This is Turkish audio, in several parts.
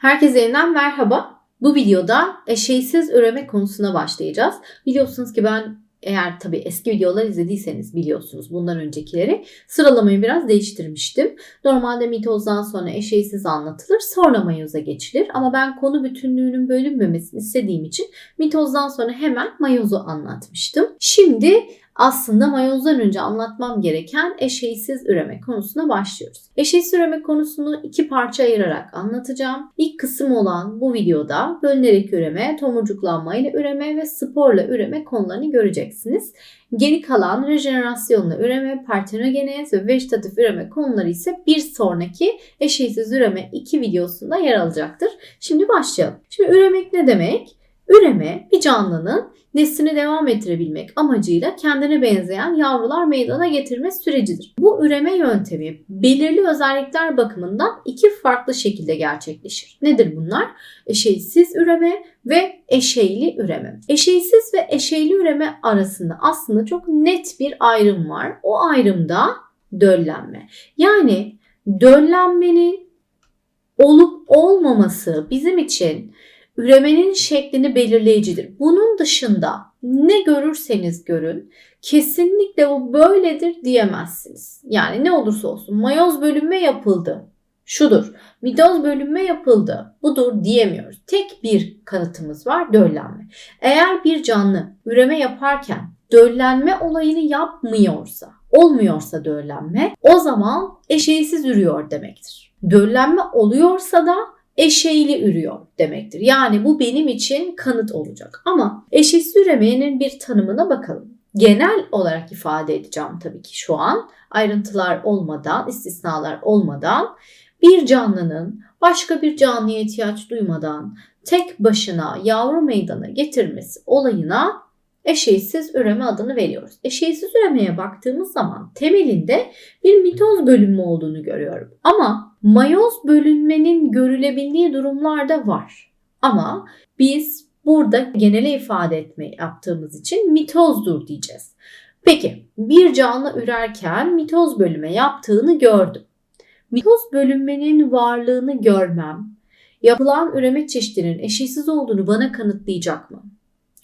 Herkese yeniden merhaba. Bu videoda eşeğsiz üreme konusuna başlayacağız. Biliyorsunuz ki ben eğer tabii eski videolar izlediyseniz biliyorsunuz bundan öncekileri sıralamayı biraz değiştirmiştim. Normalde mitozdan sonra eşeğsiz anlatılır sonra mayoza geçilir ama ben konu bütünlüğünün bölünmemesini istediğim için mitozdan sonra hemen mayozu anlatmıştım. Şimdi aslında mayozdan önce anlatmam gereken eşeğsiz üreme konusuna başlıyoruz. Eşeğsiz üreme konusunu iki parça ayırarak anlatacağım. İlk kısım olan bu videoda bölünerek üreme, tomurcuklanma ile üreme ve sporla üreme konularını göreceksiniz. Geri kalan rejenerasyonla üreme, partenogenez ve vejetatif üreme konuları ise bir sonraki eşeğsiz üreme 2 videosunda yer alacaktır. Şimdi başlayalım. Şimdi üremek ne demek? Üreme bir canlının neslini devam ettirebilmek amacıyla kendine benzeyen yavrular meydana getirme sürecidir. Bu üreme yöntemi belirli özellikler bakımından iki farklı şekilde gerçekleşir. Nedir bunlar? Eşeğsiz üreme ve eşeyli üreme. Eşeğsiz ve eşeyli üreme arasında aslında çok net bir ayrım var. O ayrımda döllenme. Yani döllenmenin olup olmaması bizim için üremenin şeklini belirleyicidir. Bunun dışında ne görürseniz görün kesinlikle bu böyledir diyemezsiniz. Yani ne olursa olsun mayoz bölünme yapıldı. Şudur. Mitoz bölünme yapıldı. Budur diyemiyoruz. Tek bir kanıtımız var döllenme. Eğer bir canlı üreme yaparken döllenme olayını yapmıyorsa, olmuyorsa döllenme o zaman eşeğsiz ürüyor demektir. Döllenme oluyorsa da eşeğli ürüyor demektir. Yani bu benim için kanıt olacak. Ama eşeğsiz üremenin bir tanımına bakalım. Genel olarak ifade edeceğim tabii ki şu an. Ayrıntılar olmadan, istisnalar olmadan bir canlının başka bir canlıya ihtiyaç duymadan tek başına yavru meydana getirmesi olayına eşeğsiz üreme adını veriyoruz. Eşeğsiz üremeye baktığımız zaman temelinde bir mitoz bölünme olduğunu görüyorum. Ama mayoz bölünmenin görülebildiği durumlar da var. Ama biz burada genele ifade etme yaptığımız için mitozdur diyeceğiz. Peki bir canlı ürerken mitoz bölüme yaptığını gördüm. Mitoz bölünmenin varlığını görmem, yapılan üreme çeşitlerinin eşeğsiz olduğunu bana kanıtlayacak mı?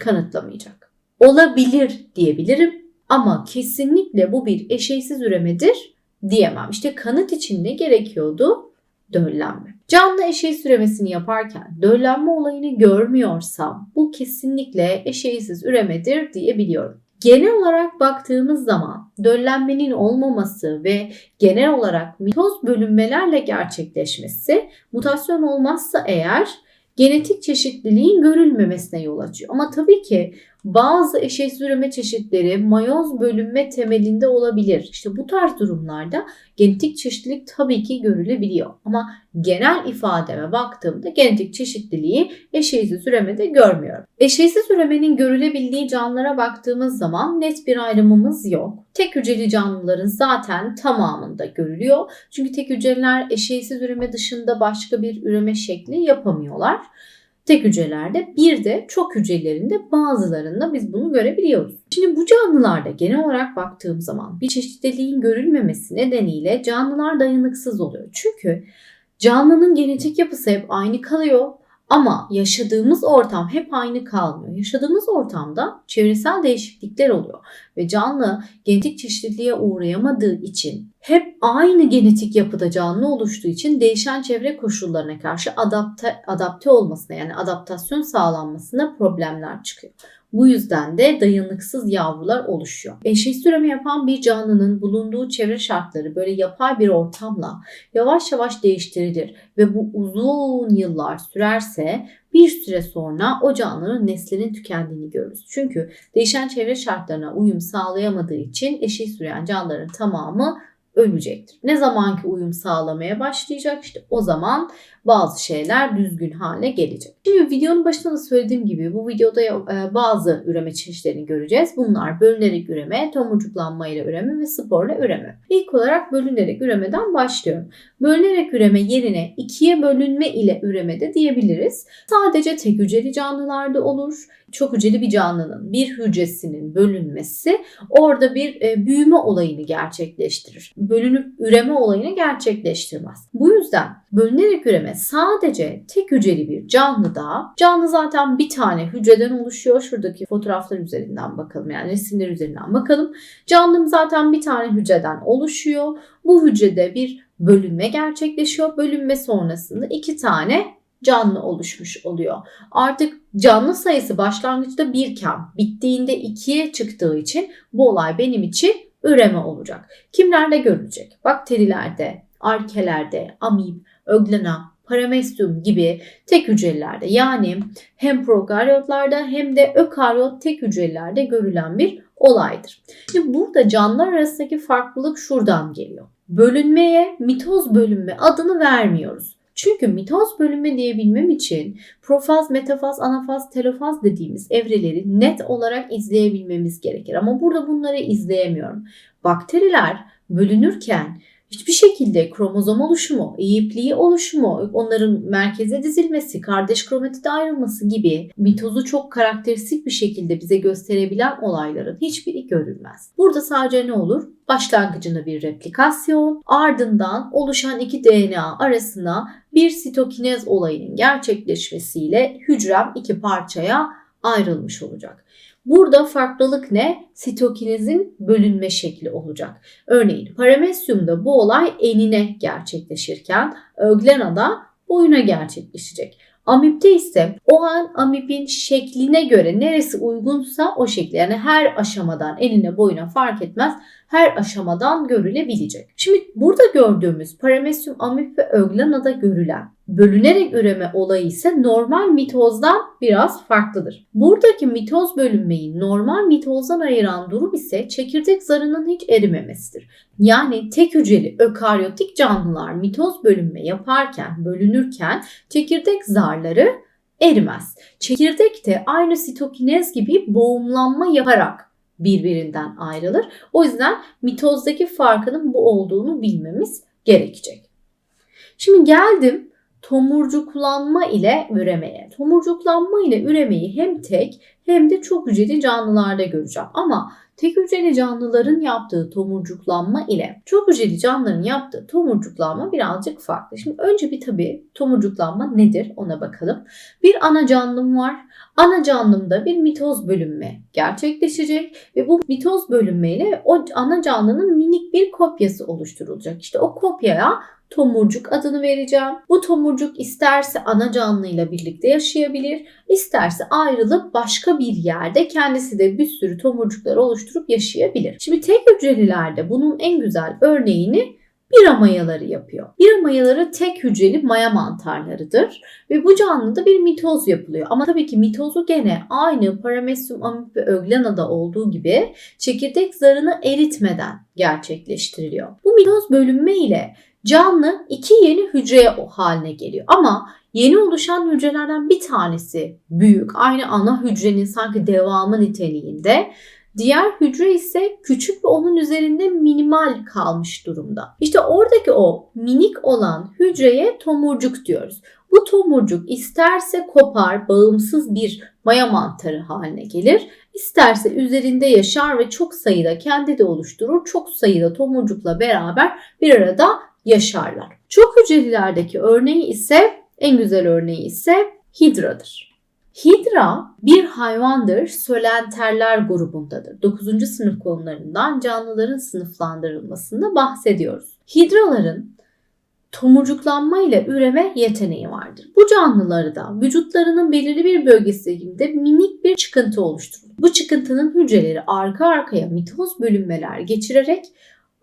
Kanıtlamayacak olabilir diyebilirim ama kesinlikle bu bir eşeğsiz üremedir diyemem. İşte kanıt için ne gerekiyordu? Döllenme. Canlı eşeğsiz üremesini yaparken döllenme olayını görmüyorsam bu kesinlikle eşeğsiz üremedir diyebiliyorum. Genel olarak baktığımız zaman döllenmenin olmaması ve genel olarak mitoz bölünmelerle gerçekleşmesi mutasyon olmazsa eğer genetik çeşitliliğin görülmemesine yol açıyor. Ama tabii ki bazı eşeğsiz üreme çeşitleri mayoz bölünme temelinde olabilir. İşte bu tarz durumlarda genetik çeşitlilik tabii ki görülebiliyor. Ama genel ifademe baktığımda genetik çeşitliliği eşeğsiz üremede görmüyorum. Eşeğsiz üremenin görülebildiği canlılara baktığımız zaman net bir ayrımımız yok. Tek hücreli canlıların zaten tamamında görülüyor. Çünkü tek hücreler eşeğsiz üreme dışında başka bir üreme şekli yapamıyorlar tek hücrelerde bir de çok hücrelerinde bazılarında biz bunu görebiliyoruz. Şimdi bu canlılarda genel olarak baktığım zaman bir çeşitliliğin görülmemesi nedeniyle canlılar dayanıksız oluyor. Çünkü canlının genetik yapısı hep aynı kalıyor ama yaşadığımız ortam hep aynı kalmıyor. Yaşadığımız ortamda çevresel değişiklikler oluyor ve canlı genetik çeşitliliğe uğrayamadığı için hep aynı genetik yapıda canlı oluştuğu için değişen çevre koşullarına karşı adapte, adapte olmasına yani adaptasyon sağlanmasına problemler çıkıyor. Bu yüzden de dayanıksız yavrular oluşuyor. Eşeğsiz üreme yapan bir canlının bulunduğu çevre şartları böyle yapay bir ortamla yavaş yavaş değiştirilir ve bu uzun yıllar sürerse bir süre sonra o canlının neslinin tükendiğini görürüz. Çünkü değişen çevre şartlarına uyum sağlayamadığı için eşeğsiz üreyen canlıların tamamı ölecektir. Ne zaman ki uyum sağlamaya başlayacak işte o zaman bazı şeyler düzgün hale gelecek. Şimdi videonun başında da söylediğim gibi bu videoda e, bazı üreme çeşitlerini göreceğiz. Bunlar bölünerek üreme, tomurcuklanma ile üreme ve sporla üreme. İlk olarak bölünerek üremeden başlıyorum. Bölünerek üreme yerine ikiye bölünme ile üreme de diyebiliriz. Sadece tek hücreli canlılarda olur. Çok hücreli bir canlının bir hücresinin bölünmesi orada bir e, büyüme olayını gerçekleştirir. Bölünüp üreme olayını gerçekleştirmez. Bu yüzden bölünerek üreme sadece tek hücreli bir canlıda, canlı zaten bir tane hücreden oluşuyor. Şuradaki fotoğraflar üzerinden bakalım yani resimler üzerinden bakalım. Canlım zaten bir tane hücreden oluşuyor. Bu hücrede bir bölünme gerçekleşiyor. Bölünme sonrasında iki tane canlı oluşmuş oluyor. Artık canlı sayısı başlangıçta birken bittiğinde ikiye çıktığı için bu olay benim için üreme olacak. Kimlerde görülecek? Bakterilerde, arkelerde, amip, öglena, paramesyum gibi tek hücrelerde yani hem prokaryotlarda hem de ökaryot tek hücrelerde görülen bir olaydır. Şimdi burada canlılar arasındaki farklılık şuradan geliyor. Bölünmeye mitoz bölünme adını vermiyoruz. Çünkü mitoz bölünme diyebilmem için profaz, metafaz, anafaz, telofaz dediğimiz evreleri net olarak izleyebilmemiz gerekir. Ama burada bunları izleyemiyorum. Bakteriler bölünürken hiçbir şekilde kromozom oluşumu, eğipliği oluşumu, onların merkeze dizilmesi, kardeş kromatide ayrılması gibi mitozu çok karakteristik bir şekilde bize gösterebilen olayların hiçbiri görülmez. Burada sadece ne olur? Başlangıcında bir replikasyon, ardından oluşan iki DNA arasına bir sitokinez olayının gerçekleşmesiyle hücrem iki parçaya ayrılmış olacak. Burada farklılık ne? Sitokinezin bölünme şekli olacak. Örneğin paramesyumda bu olay enine gerçekleşirken öglenada boyuna gerçekleşecek. Amipte ise o an amipin şekline göre neresi uygunsa o şekli yani her aşamadan enine boyuna fark etmez her aşamadan görülebilecek. Şimdi burada gördüğümüz paramesyum amip ve öglenada görülen bölünerek üreme olayı ise normal mitozdan biraz farklıdır. Buradaki mitoz bölünmeyi normal mitozdan ayıran durum ise çekirdek zarının hiç erimemesidir. Yani tek hücreli ökaryotik canlılar mitoz bölünme yaparken, bölünürken çekirdek zarları erimez. Çekirdek de aynı sitokinez gibi boğumlanma yaparak birbirinden ayrılır. O yüzden mitozdaki farkının bu olduğunu bilmemiz gerekecek. Şimdi geldim tomurcuklanma ile üremeye. Tomurcuklanma ile üremeyi hem tek hem de çok hücreli canlılarda göreceğim. Ama tek hücreli canlıların yaptığı tomurcuklanma ile çok hücreli canlıların yaptığı tomurcuklanma birazcık farklı. Şimdi önce bir tabii tomurcuklanma nedir ona bakalım. Bir ana canlım var. Ana canlımda bir mitoz bölünme gerçekleşecek ve bu mitoz bölünmeyle o ana canlının minik bir kopyası oluşturulacak. İşte o kopyaya tomurcuk adını vereceğim. Bu tomurcuk isterse ana canlıyla birlikte yaşayabilir, isterse ayrılıp başka bir yerde kendisi de bir sürü tomurcuklar oluşturup yaşayabilir. Şimdi tek hücrelilerde bunun en güzel örneğini bira mayaları yapıyor. Bira mayaları tek hücreli maya mantarlarıdır ve bu canlıda bir mitoz yapılıyor. Ama tabii ki mitozu gene aynı paramesyum amip ve öglenada olduğu gibi çekirdek zarını eritmeden gerçekleştiriliyor. Bu mitoz bölünme ile canlı iki yeni hücre haline geliyor. Ama yeni oluşan hücrelerden bir tanesi büyük, aynı ana hücrenin sanki devamı niteliğinde. Diğer hücre ise küçük ve onun üzerinde minimal kalmış durumda. İşte oradaki o minik olan hücreye tomurcuk diyoruz. Bu tomurcuk isterse kopar, bağımsız bir maya mantarı haline gelir. İsterse üzerinde yaşar ve çok sayıda kendi de oluşturur. Çok sayıda tomurcukla beraber bir arada yaşarlar. Çok hücrelilerdeki örneği ise en güzel örneği ise hidradır. Hidra bir hayvandır, sölenterler grubundadır. 9. sınıf konularından canlıların sınıflandırılmasında bahsediyoruz. Hidraların tomurcuklanma ile üreme yeteneği vardır. Bu canlıları da vücutlarının belirli bir bölgesinde minik bir çıkıntı oluşturur. Bu çıkıntının hücreleri arka arkaya mitoz bölünmeler geçirerek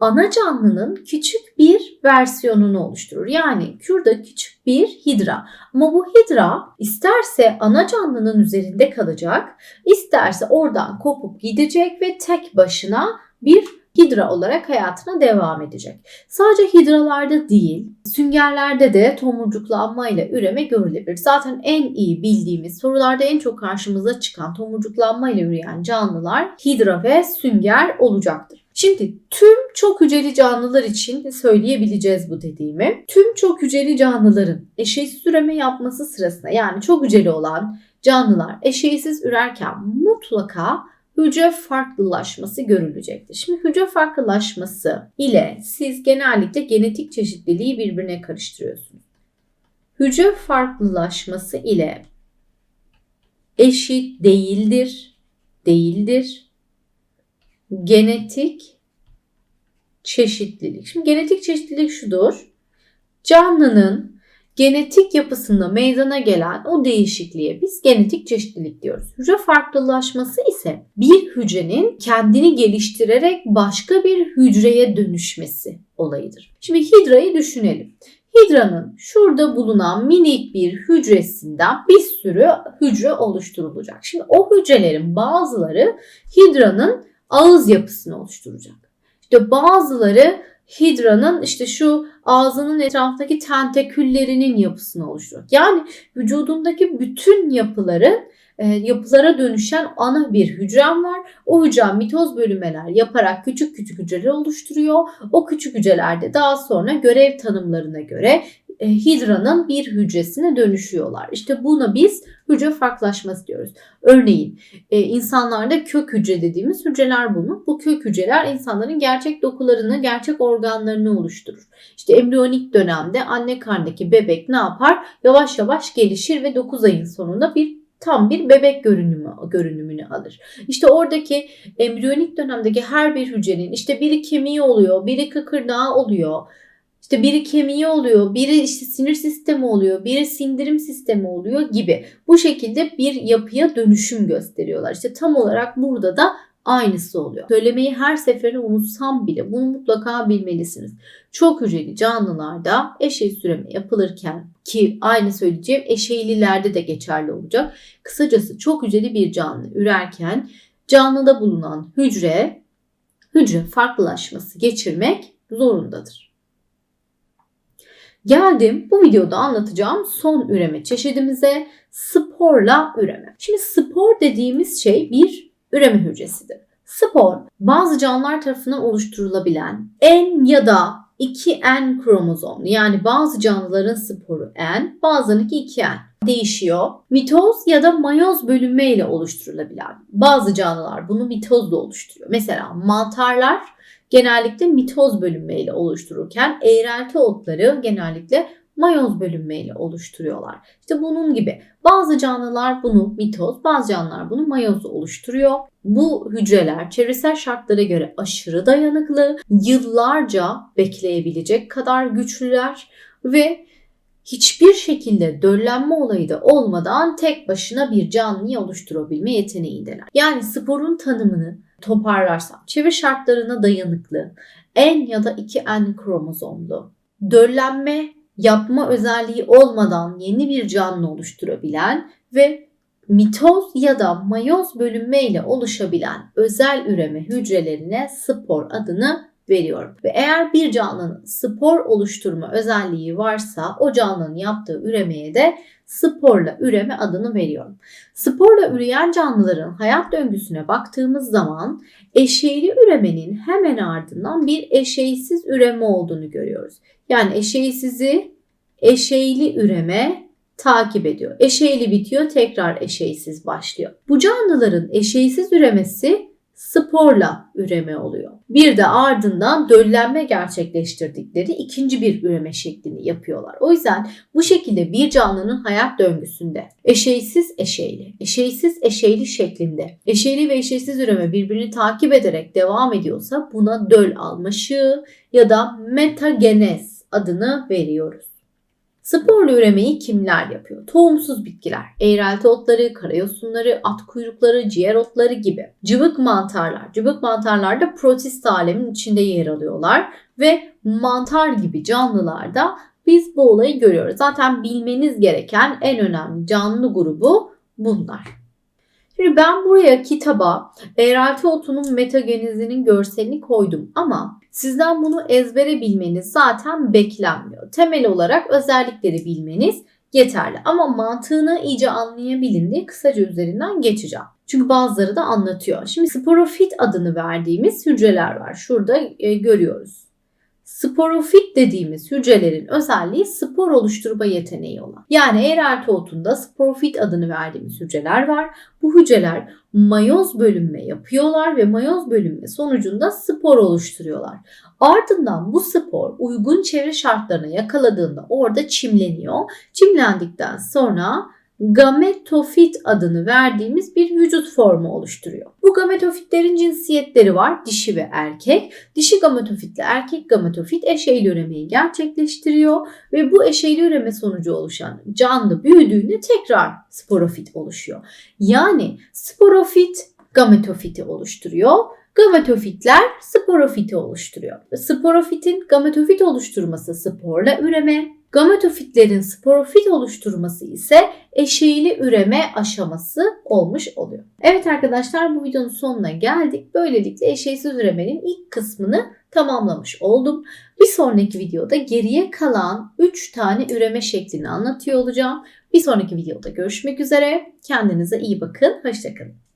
ana canlının küçük bir versiyonunu oluşturur. Yani şurada küçük bir hidra. Ama bu hidra isterse ana canlının üzerinde kalacak, isterse oradan kopup gidecek ve tek başına bir hidra olarak hayatına devam edecek. Sadece hidralarda değil, süngerlerde de tomurcuklanma ile üreme görülebilir. Zaten en iyi bildiğimiz sorularda en çok karşımıza çıkan tomurcuklanma ile üreyen canlılar hidra ve sünger olacaktır. Şimdi tüm çok hücreli canlılar için söyleyebileceğiz bu dediğimi. Tüm çok hücreli canlıların eşeğsiz üreme yapması sırasında yani çok hücreli olan canlılar eşeğsiz ürerken mutlaka hücre farklılaşması görülecektir. Şimdi hücre farklılaşması ile siz genellikle genetik çeşitliliği birbirine karıştırıyorsunuz. Hücre farklılaşması ile eşit değildir, değildir. Genetik çeşitlilik. Şimdi genetik çeşitlilik şudur. Canlının genetik yapısında meydana gelen o değişikliğe biz genetik çeşitlilik diyoruz. Hücre farklılaşması ise bir hücrenin kendini geliştirerek başka bir hücreye dönüşmesi olayıdır. Şimdi hidrayı düşünelim. Hidranın şurada bulunan minik bir hücresinden bir sürü hücre oluşturulacak. Şimdi o hücrelerin bazıları hidranın ağız yapısını oluşturacak. İşte bazıları hidranın işte şu ağzının etrafındaki tentaküllerinin yapısını oluşturacak. Yani vücudundaki bütün yapıları e, yapılara dönüşen ana bir hücrem var. O hücrem mitoz bölünmeler yaparak küçük küçük hücreler oluşturuyor. O küçük hücrelerde daha sonra görev tanımlarına göre hidranın bir hücresine dönüşüyorlar. İşte buna biz hücre farklılaşması diyoruz. Örneğin e, insanlarda kök hücre dediğimiz hücreler bunu. Bu kök hücreler insanların gerçek dokularını, gerçek organlarını oluşturur. İşte embriyonik dönemde anne karnındaki bebek ne yapar? Yavaş yavaş gelişir ve 9 ayın sonunda bir tam bir bebek görünümü görünümünü alır. İşte oradaki embriyonik dönemdeki her bir hücrenin işte biri kemiği oluyor, biri kıkırdağı oluyor. İşte biri kemiği oluyor, biri işte sinir sistemi oluyor, biri sindirim sistemi oluyor gibi. Bu şekilde bir yapıya dönüşüm gösteriyorlar. İşte tam olarak burada da aynısı oluyor. Söylemeyi her seferinde unutsam bile bunu mutlaka bilmelisiniz. Çok hücreli canlılarda eşeği üreme yapılırken ki aynı söyleyeceğim eşeğlilerde de geçerli olacak. Kısacası çok hücreli bir canlı ürerken canlıda bulunan hücre hücre farklılaşması geçirmek zorundadır. Geldim bu videoda anlatacağım son üreme çeşidimize sporla üreme. Şimdi spor dediğimiz şey bir üreme hücresidir. Spor bazı canlılar tarafından oluşturulabilen N ya da 2N kromozomlu yani bazı canlıların sporu N bazılarınınki 2N değişiyor. Mitoz ya da mayoz bölünme ile oluşturulabilen bazı canlılar bunu mitozla oluşturuyor. Mesela mantarlar genellikle mitoz bölünme ile oluştururken eğrelti otları genellikle mayoz bölünmeyle oluşturuyorlar. İşte bunun gibi bazı canlılar bunu mitoz, bazı canlılar bunu mayoz oluşturuyor. Bu hücreler çevresel şartlara göre aşırı dayanıklı, yıllarca bekleyebilecek kadar güçlüler ve hiçbir şekilde döllenme olayı da olmadan tek başına bir canlıyı oluşturabilme yeteneğindeler. Yani sporun tanımını toparlarsam. Çevre şartlarına dayanıklı, N ya da 2N kromozomlu, döllenme yapma özelliği olmadan yeni bir canlı oluşturabilen ve mitoz ya da mayoz bölünme ile oluşabilen özel üreme hücrelerine spor adını veriyorum. Ve eğer bir canlının spor oluşturma özelliği varsa o canlının yaptığı üremeye de sporla üreme adını veriyorum. Sporla üreyen canlıların hayat döngüsüne baktığımız zaman eşeğli üremenin hemen ardından bir eşeğsiz üreme olduğunu görüyoruz. Yani eşeğsizi eşeğli üreme takip ediyor. Eşeğli bitiyor tekrar eşeğsiz başlıyor. Bu canlıların eşeğsiz üremesi sporla üreme oluyor. Bir de ardından döllenme gerçekleştirdikleri ikinci bir üreme şeklini yapıyorlar. O yüzden bu şekilde bir canlının hayat döngüsünde eşeğsiz eşeğli, eşeğsiz eşeğli şeklinde eşeğli ve eşeğsiz üreme birbirini takip ederek devam ediyorsa buna döl almışı ya da metagenez adını veriyoruz. Sporlu üremeyi kimler yapıyor? Tohumsuz bitkiler, eğrelti otları, karayosunları, at kuyrukları, ciğer otları gibi. Cıvık mantarlar. Cıvık mantarlar da protist alemin içinde yer alıyorlar ve mantar gibi canlılarda biz bu olayı görüyoruz. Zaten bilmeniz gereken en önemli canlı grubu bunlar. Şimdi ben buraya kitaba eğrelti otunun metagenezinin görselini koydum ama Sizden bunu ezbere bilmeniz zaten beklenmiyor. Temel olarak özellikleri bilmeniz yeterli. Ama mantığını iyice anlayabilin diye kısaca üzerinden geçeceğim. Çünkü bazıları da anlatıyor. Şimdi sporofit adını verdiğimiz hücreler var. Şurada e, görüyoruz. Sporofit dediğimiz hücrelerin özelliği spor oluşturma yeteneği olan. Yani Eğrelti sporofit adını verdiğimiz hücreler var. Bu hücreler mayoz bölünme yapıyorlar ve mayoz bölünme sonucunda spor oluşturuyorlar. Ardından bu spor uygun çevre şartlarına yakaladığında orada çimleniyor. Çimlendikten sonra gametofit adını verdiğimiz bir vücut formu oluşturuyor. Bu gametofitlerin cinsiyetleri var. Dişi ve erkek. Dişi gametofitle erkek gametofit eşeyli üremeyi gerçekleştiriyor ve bu eşeyli üreme sonucu oluşan canlı büyüdüğünde tekrar sporofit oluşuyor. Yani sporofit gametofiti oluşturuyor. Gametofitler sporofiti oluşturuyor. Sporofitin gametofit oluşturması sporla üreme, gametofitlerin sporofit oluşturması ise eşeğili üreme aşaması olmuş oluyor. Evet arkadaşlar bu videonun sonuna geldik. Böylelikle eşeğsiz üremenin ilk kısmını tamamlamış oldum. Bir sonraki videoda geriye kalan 3 tane üreme şeklini anlatıyor olacağım. Bir sonraki videoda görüşmek üzere. Kendinize iyi bakın. Hoşçakalın.